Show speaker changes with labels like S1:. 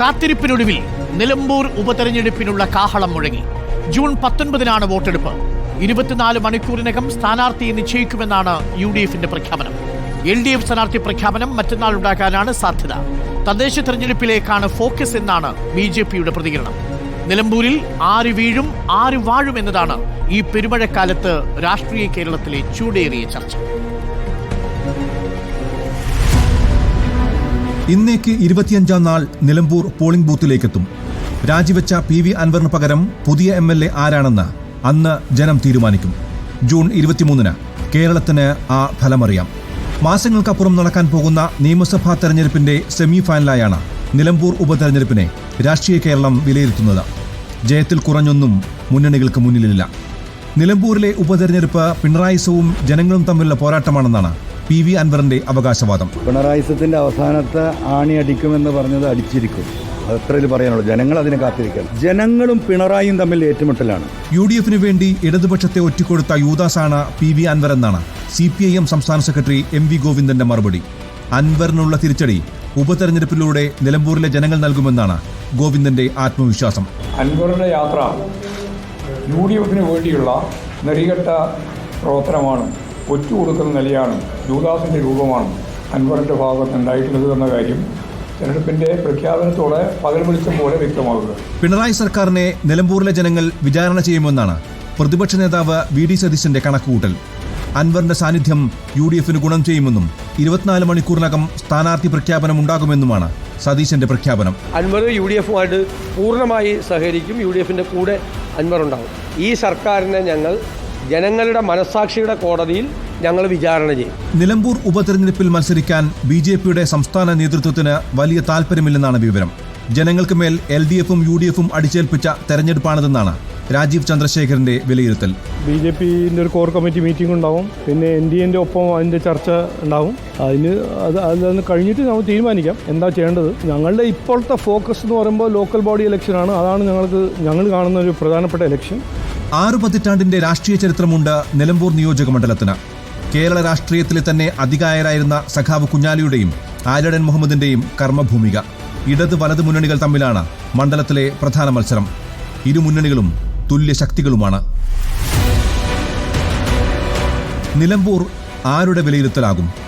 S1: കാത്തിരിപ്പിനൊടുവിൽ നിലമ്പൂർ ഉപതെരഞ്ഞെടുപ്പിനുള്ള കാഹളം മുഴങ്ങി. ജൂൺ പത്തൊൻപതിനാണ് വോട്ടെടുപ്പ്. ഇരുപത്തിനാല് മണിക്കൂറിനകം സ്ഥാനാർത്ഥിയെ നിശ്ചയിക്കുമെന്നാണ് യു ഡി എഫിന്റെ പ്രഖ്യാപനം. എൽ ഡി എഫ് സ്ഥാനാർത്ഥി പ്രഖ്യാപനം മറ്റന്നാൾ ഉണ്ടാകാനാണ് സാധ്യത. തദ്ദേശ തെരഞ്ഞെടുപ്പിലേക്കാണ് ഫോക്കസ് എന്നാണ് ബി ജെ പിയുടെ പ്രതികരണം. നിലമ്പൂരിൽ ആര് വീഴും ആര് വാഴും എന്നതാണ് ഈ പെരുമഴക്കാലത്ത് രാഷ്ട്രീയ കേരളത്തിലെ ചൂടേറിയ ചർച്ച.
S2: ഇന്നേക്ക് ഇരുപത്തിയഞ്ചാം നാൾ നിലമ്പൂർ പോളിംഗ് ബൂത്തിലേക്കെത്തും. രാജിവെച്ച പി വി അൻവറിന് പകരം പുതിയ എം എൽ എ ആരാണെന്ന് അന്ന് ജനം തീരുമാനിക്കും. ജൂൺ ഇരുപത്തിമൂന്നിന് കേരളത്തിന് ആ ഫലമറിയാം. മാസങ്ങൾക്കപ്പുറം നടക്കാൻ പോകുന്ന നിയമസഭാ തെരഞ്ഞെടുപ്പിന്റെ സെമി ഫൈനലായാണ് നിലമ്പൂർ ഉപതെരഞ്ഞെടുപ്പിനെ രാഷ്ട്രീയ കേരളം വിലയിരുത്തുന്നത്. ജയത്തിൽ കുറഞ്ഞൊന്നും മുന്നണികൾക്ക് മുന്നിലില്ല. നിലമ്പൂരിലെ ഉപതെരഞ്ഞെടുപ്പ് പിണറായിസവും ജനങ്ങളും തമ്മിലുള്ള പോരാട്ടമാണെന്നാണ് പി വി അൻവറിന്റെ അവകാശവാദം.
S3: പിണറായിസത്തിന്റെ അവസാനത്തെ ആണി അടിക്കുമെന്ന് പറഞ്ഞത് അടിച്ചിരിക്കും. അത്രയിൽ പറയാനുള്ളൂ. ജനങ്ങൾ അതിനെ കാത്തിരിക്കണം. ജനങ്ങളും പിണറായിയും തമ്മിൽ ഏറ്റുമുട്ടലാണ്.
S2: യു ഡി എഫിനു വേണ്ടി ഇടതുപക്ഷത്തെ ഒറ്റിക്കൊടുത്ത യൂദാസാണ് പി വി അൻവർ എന്നാണ് സി പി ഐ എം സംസ്ഥാന സെക്രട്ടറി എം വി ഗോവിന്ദന്റെ മറുപടി. അൻവറിനുള്ള തിരിച്ചടി ഉപതെരഞ്ഞെടുപ്പിലൂടെ നിലമ്പൂരിലെ ജനങ്ങൾ നൽകുമെന്നാണ് ഗോവിന്ദന്റെ ആത്മവിശ്വാസം.
S4: അൻവറിന്റെ യാത്ര യു ഡി എഫിന് വേണ്ടിയുള്ള നെറികെട്ട പ്രവർത്തനമാണ് ഒറ്റുകൊടുക്കുന്ന നിലയാണ് ജൂദാസിന്റെ രൂപമാണ്. അൻവറിന്റെ ഭാഗത്ത് ഉണ്ടായിട്ടുള്ളത് എന്ന കാര്യം തെരഞ്ഞെടുപ്പിന്റെ പ്രഖ്യാപനത്തോടെ പകൽ വെളിച്ചം പോലെ വ്യക്തമാകുക
S2: പിണറായി സർക്കാരിനെ നിലമ്പൂരിലെ ജനങ്ങൾ വിചാരണ ചെയ്യുമെന്നാണ് പ്രതിപക്ഷ നേതാവ് വി ഡി സതീശന്റെ കണക്കുകൂട്ടൽ. അൻവറിന്റെ സാന്നിധ്യം യു ഡി എഫിന് ഗുണം ചെയ്യുമെന്നും ഇരുപത്തിനാല് മണിക്കൂറിനകം സ്ഥാനാർത്ഥി പ്രഖ്യാപനം ഉണ്ടാകുമെന്നുമാണ് സതീശന്റെ പ്രഖ്യാപനം.
S5: അൻവർ യു ഡി എഫുമായിട്ട് പൂർണമായി സഹകരിക്കും യു ഡി എഫിന്റെ കൂടെ അൻവർ ഉണ്ടാകും ഈ സർക്കാരിനെ ഞങ്ങൾ ജനങ്ങളുടെ മനസാക്ഷിയുടെ കോടതിയിൽ ഞങ്ങൾ വിചാരണ ചെയ്യും.
S2: നിലമ്പൂർ ഉപതെരഞ്ഞെടുപ്പിൽ മത്സരിക്കാൻ ബി ജെ പിയുടെ സംസ്ഥാന നേതൃത്വത്തിന് വലിയ താല്പര്യമില്ലെന്നാണ് വിവരം. ജനങ്ങൾക്ക് മേൽ എൽ ഡി എഫും യു ഡി എഫും അടിച്ചേൽപ്പിച്ച തെരഞ്ഞെടുപ്പാണിതെന്നാണ് രാജീവ് ചന്ദ്രശേഖരന്റെ വിലയിരുത്തൽ.
S6: ബി ജെ പിന്റെ ഒരു കോർ കമ്മിറ്റി മീറ്റിംഗ് ഉണ്ടാവും. പിന്നെ എൻ ഡി എന്റെ ഒപ്പം അതിന്റെ ചർച്ച ഉണ്ടാവും. അതിന് അത് അതൊന്ന് കഴിഞ്ഞിട്ട് നമുക്ക് തീരുമാനിക്കാം. എന്താ ചെയ്യേണ്ടത്? ഞങ്ങളുടെ ഇപ്പോഴത്തെ ഫോക്കസ് എന്ന് പറയുമ്പോൾ ലോക്കൽ ബോഡി ഇലക്ഷനാണ് അതാണ് ഞങ്ങൾക്ക് ഞങ്ങൾ കാണുന്ന ഒരു പ്രധാനപ്പെട്ട ഇലക്ഷൻ.
S2: ആറു പതിറ്റാണ്ടിന്റെ രാഷ്ട്രീയ ചരിത്രമുണ്ട് നിലമ്പൂർ നിയോജക മണ്ഡലത്തിന് കേരള രാഷ്ട്രീയത്തിലെ തന്നെ അധികായരായിരുന്ന സഖാവ് കുഞ്ഞാലിയുടെയും ആര്യടൻ മുഹമ്മദിന്റെയും കർമ്മഭൂമിക. ഇടത് വലത് മുന്നണികൾ തമ്മിലാണ് മണ്ഡലത്തിലെ പ്രധാന മത്സരം. ഇരു മുന്നണികളും തുല്യ ശക്തികളുമാണ്. നിലമ്പൂർ ആരുടെ വിലയിരുത്തലാകും?